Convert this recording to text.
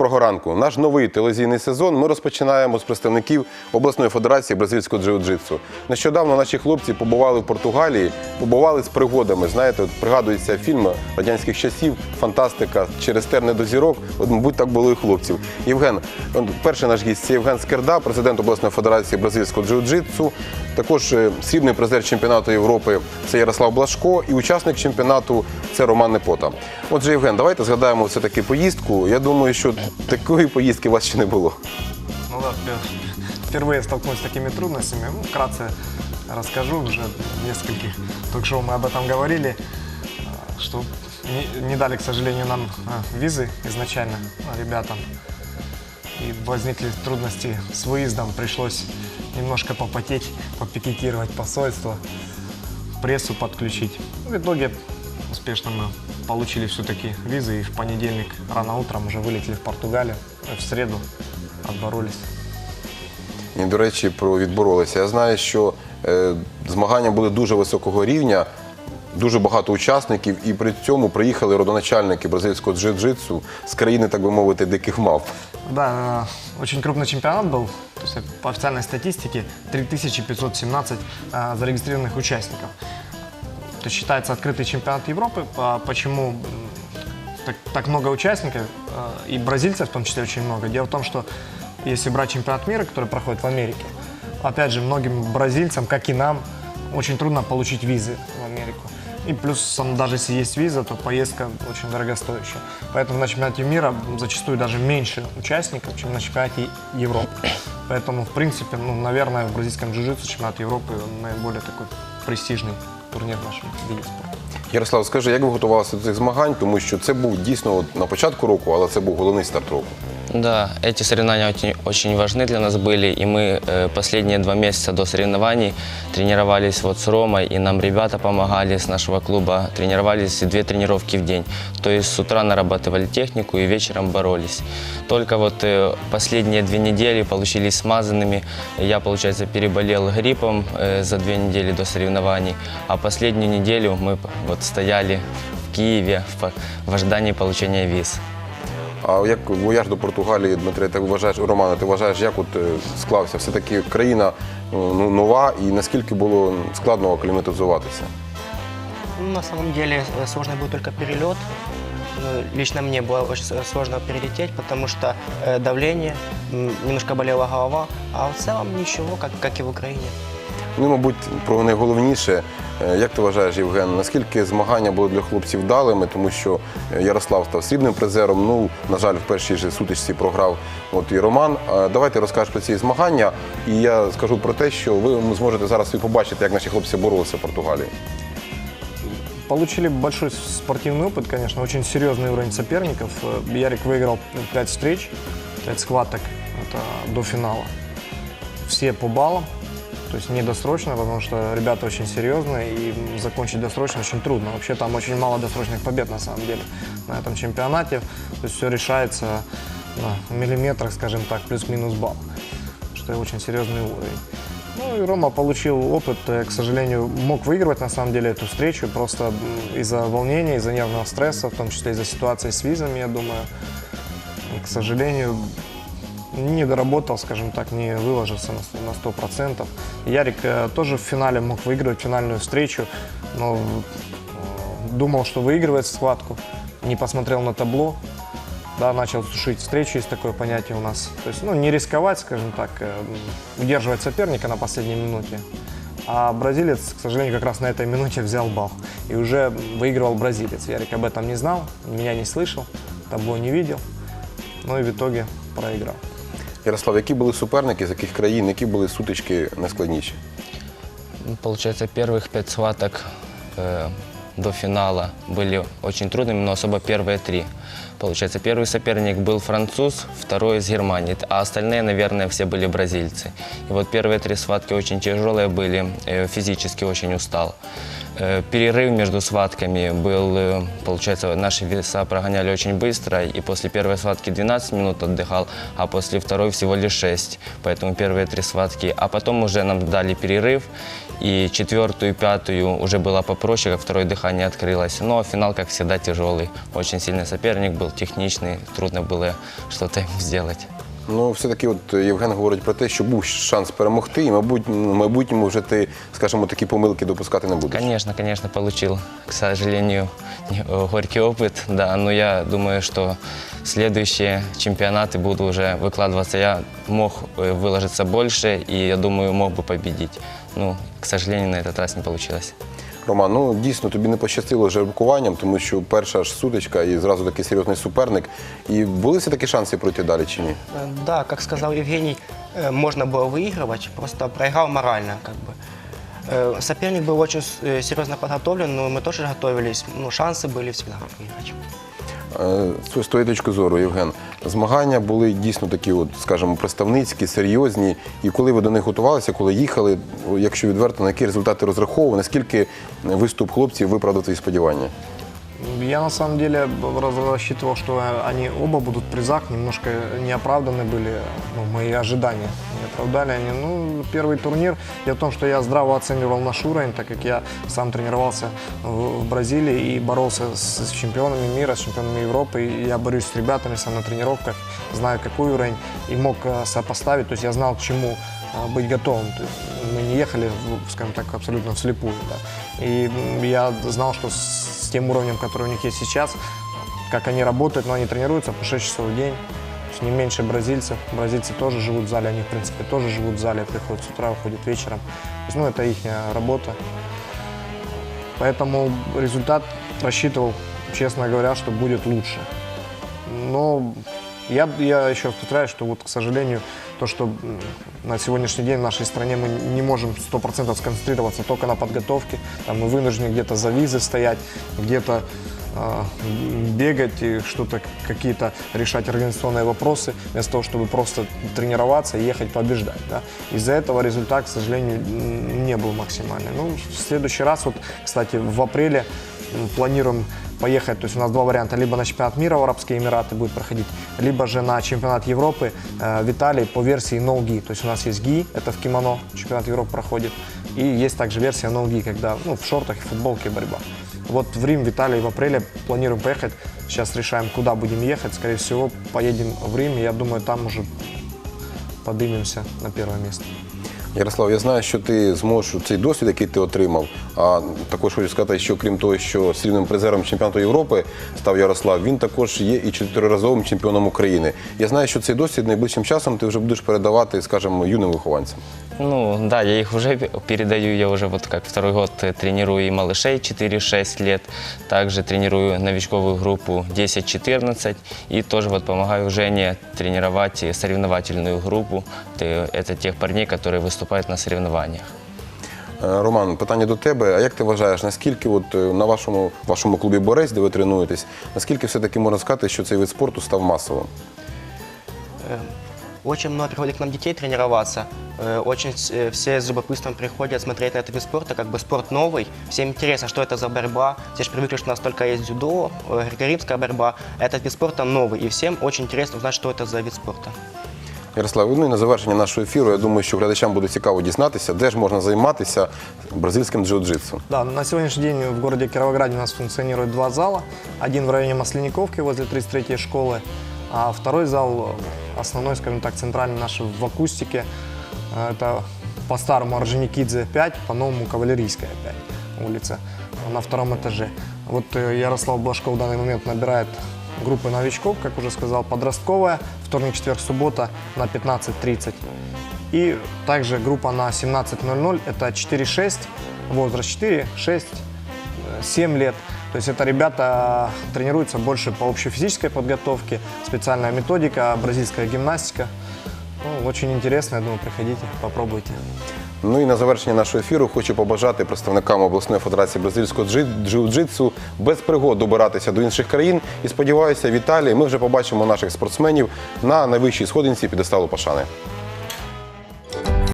доброго ранку. Наш новий телевізійний сезон ми розпочинаємо з представників обласної федерації бразильського джиу-джитсу. Нещодавно наші хлопці побували в Португалії, побували з пригодами. Знаєте, от пригадуються фільми радянських часів, фантастика через терни до зірок. От, мабуть, так було і хлопців. Євген, перший наш гість це Євген Скерда, президент обласної федерації бразильського джиу-джитсу. Також е, срібний призер чемпіонату Європи це Ярослав Блашко, і учасник чемпіонату це Роман Непота. Отже, Євген, давайте згадаємо все таки поїздку. Я думаю, що такої поїздки у вас ще не було. Ну да, впер- впервые столкнулся с такими трудностями. Ну, вкратце расскажу, уже в нескольких ток-шоу мы об этом говорили, а, что не, не дали, к сожалению, нам а, визы изначально а, ребятам. И возникли трудности с выездом, пришлось немножко попотеть, попикетировать посольство, прессу подключить. В итоге успешно мы получили все-таки визы и в понедельник рано утром уже вылетели в Португалию, а в среду отборолись. І, до речі, про відборолися. Я знаю, що е, змагання були дуже високого рівня, дуже багато учасників, і при цьому приїхали родоначальники бразильського джиу-джитсу з країни, так би мовити, диких мавп. Да, э, очень крупный чемпионат был. То есть, э, по официальной статистике 3517 э, зарегистрированных участников. То считается открытый чемпионат Европы. По- Почему так, так много участников, э, и бразильцев в том числе очень много. Дело в том, что если брать чемпионат мира, который проходит в Америке, опять же, многим бразильцам, как и нам, очень трудно получить визы в Америку. И плюс, даже если есть виза, то поездка очень дорогостоящая. Поэтому на чемпионате мира зачастую даже меньше участников, чем на чемпионате Европы. Поэтому, в принципе, ну, наверное, в бразильском джиу-джитсу чемпионат Европы наиболее такой престижный в нашем виде. Ярослав, скажи, як ви готувалися до цих змагань, тому що це був дійсно от на початку року, але це був головний старт року. Да, эти соревнования очень, очень важны для нас были, и мы э, последние два месяца до соревнований тренировались вот с Ромой, и нам ребята помогали с нашего клуба, тренировались две тренировки в день. То есть с утра нарабатывали технику и вечером боролись. Только вот э, последние две недели получились смазанными. Я, получается, переболел гриппом э, за две недели до соревнований, а последнюю неделю мы вот стояли в Киеве в, в ожидании получения виз. А як вояж до Португалії, Дмитре, ти вважаєш, Романе, ти вважаєш, як от е, склався? Все-таки країна ну, нова, і наскільки було складно акліматизуватися? Ну, На самом деле э, сложный был только перелет. Ну, Лично мне было очень с- сложно перелететь, потому что э, давление, м, немножко болела голова, а в целом ничего, как, как и в Украине. Ну, і, мабуть, про найголовніше, е, як ти вважаєш, Євген, наскільки змагання були для хлопців вдалими, тому що е, Ярослав став срібним призером. Ну, на жаль, в першій же сутичці програв от і Роман. А Давайте розкажеш про ці змагання, і я скажу про те, що ви зможете зараз і побачити, як наші хлопці боролися в Португалії. Получили большой спортивный опыт, конечно, очень серьезный уровень соперников. Э, Ярик выиграл 5 встреч, 5 схваток это до финала. Все по баллам, То есть не досрочно, потому что ребята очень серьезные и закончить досрочно очень трудно. Вообще там очень мало досрочных побед на самом деле на этом чемпионате. То есть все решается на миллиметрах, скажем так, плюс-минус балл, что очень серьезный уровень. Ну и Рома получил опыт, к сожалению, мог выигрывать на самом деле эту встречу, просто из-за волнения, из-за нервного стресса, в том числе из-за ситуации с визами, я думаю. И, к сожалению, не доработал, скажем так, не выложился на сто- на сто процентов. Ярик э, тоже в финале мог выигрывать финальную встречу, но э, думал, что выигрывает схватку, не посмотрел на табло, да, начал сушить встречу, есть такое понятие у нас. То есть, ну, не рисковать, скажем так, э, удерживать соперника на последней минуте. А бразилец, к сожалению, как раз на этой минуте взял бал. И уже выигрывал бразилец. Ярик об этом не знал, меня не слышал, табло не видел. Ну и в итоге проиграл. Ярослав, які були суперники, з яких країн, які були сутички найскладніші? Получається, перших пять схваток э, до финала были очень трудными, но особо первые три. Получается, первый соперник был француз, второй из Германии, а остальные, наверное, все были бразильцы. И вот первые три схватки очень тяжелые были, э, физически очень устал. Э, Перерыв между схватками был, э, получается, наши веса прогоняли очень быстро, и после первой схватки 12 минут отдыхал, а после второй всего лишь 6. Поэтому первые три схватки. А потом уже нам дали перерыв, и четвертую, пятую уже было попроще, как второе дыхание открылось. Но финал, как всегда, тяжелый. Очень сильный соперник. соперник был техничный, трудно было что-то ему сделать. Ну, все-таки, от Євген говорить про те, що був шанс перемогти, і, мабуть, в майбутньому вже ти, скажімо, такі помилки допускати не будеш. Конечно, конечно, получил, к сожалению, не- э, горький опыт, да, но я думаю, что следующие чемпионаты буду уже выкладываться. Я мог э, выложиться больше и, я думаю, мог бы победить. Ну, к сожалению, на этот раз не получилось. Роман, ну дійсно тобі не пощастило з жеребкуванням, тому що перша ж сутичка і зразу такий серйозний суперник. І були все таки шанси пройти далі чи ні? Э, Да, как сказал Евгений, э, можно было выигрывать, просто проиграл морально, как бы. Э, Соперник был очень с- э, серьезно подготовлен, но мы тоже готовились, ну, шансы были всегда выиграть. Е, З твоєї точки зору, Євген, змагання були дійсно такі, от, скажімо, представницькі, серйозні. І коли ви до них готувалися, коли їхали, якщо відверто, на які результати розраховували, наскільки виступ хлопців виправдав твої сподівання? Я на самом деле рассчитывал, что они оба будут призах, немножко неоправданы были ну, мои ожидания. Не оправдали они. Ну, первый турнир. Дело в том, что я здраво оценивал наш уровень, так как я сам тренировался в Бразилии и боролся с, чемпионами мира, с чемпионами Европы. И я борюсь с ребятами сам на тренировках, знаю, какой уровень, и мог э, сопоставить. То есть я знал, к чему быть готовым. Мы не ехали, в- скажем так, абсолютно вслепую. Да. И я знал, что с тем уровнем, который у них есть сейчас, как они работают, но они тренируются по 6 часов в день, не меньше бразильцев. Бразильцы тоже живут в зале, они, в принципе, тоже живут в зале, приходят с утра, уходят вечером. То есть, ну, это их работа. Поэтому результат рассчитывал, честно говоря, что будет лучше. Но я, я еще повторяю, что вот, к сожалению, то, что на сегодняшний день в нашей стране мы не можем 100% сконцентрироваться только на подготовке. Там мы вынуждены где-то за визы стоять, где-то а, бегать и что-то, какие-то решать организационные вопросы, вместо того, чтобы просто тренироваться и ехать побеждать. Да. Из-за этого результат, к сожалению, не был максимальный. Ну, в следующий раз, вот, кстати, в апреле планируем поехать, то есть у нас два варианта, либо на чемпионат мира в Арабские Эмираты будет проходить, либо же на чемпионат Европы э, в Италии по версии no gi. То есть у нас есть ги, это в кимоно, чемпионат Европы проходит, и есть также версия no gi, когда ну, в шортах и футболке борьба. Вот в Рим, в Италии в апреле планируем поехать, сейчас решаем, куда будем ехать, скорее всего, поедем в Рим, я думаю, там уже поднимемся на первое место. Ярослав, я знаю, що ти зможеш цей досвід, який ти отримав. А також хочу сказати, що крім того, що срібним призером чемпіонату Європи став Ярослав, він також є і чотириразовим чемпіоном України. Я знаю, що цей досвід найближчим часом ти вже будеш передавати, скажімо, юним вихованцям. Ну, да, я их уже пе- передаю, я уже вот как второй год э, тренирую и малышей 4-6 лет, также тренирую новичковую группу 10-14 и тоже вот помогаю Жене тренировать и соревновательную группу. Т- Это тех парней, которые выступают на соревнованиях. Е, Роман, питання до тебе. А як ти вважаєш, наскільки от е, на вашому вашому клубі Борець, де ви тренуєтесь, наскільки все-таки можна сказати, що цей вид спорту став масовим? Э, Очень много приходит к нам детей тренироваться. Э, Очень с- э, все с любопытством приходят смотреть на этот вид спорта, как бы спорт новый. Всем интересно, что это за борьба. Все же привыкли, что у нас только есть дзюдо, э, греко-римская борьба. Этот вид спорта новый, и всем очень интересно узнать, что это за вид спорта. Ярослав, ну і на завершення нашого ефіру, я думаю, що глядачам буде цікаво дізнатися, де ж можна займатися бразильським джиу-джитсу. Да, на сегодняшний день в городе Кировограде у нас функционирует два зала. Один в районе Масленниковки возле 33-й школы, а второй зал, э, основной, скажем так, центральный наш в Акустике. Э, Это по-старому Орджоникидзе 5, по-новому Кавалерийская 5 улица на втором этаже. Вот э, Ярослав Блажков в данный момент набирает группы новичков, как уже сказал, подростковая, вторник, четверг, суббота на 15.30. И также группа на 17.00, это 4-6, возраст 4, 6, э, 7 лет. То есть это ребята тренируются больше по общефизической подготовке, специальная методика, бразильская гимнастика. Ну, очень интересно, я думаю, приходите, попробуйте. Ну і на завершення нашого ефіру хочу побажати представникам обласної федерації бразильського джиу-джитсу без пригод добиратися до інших країн. І сподіваюся, в Італії ми вже побачимо наших спортсменів на найвищій сходинці підесталу Пашани.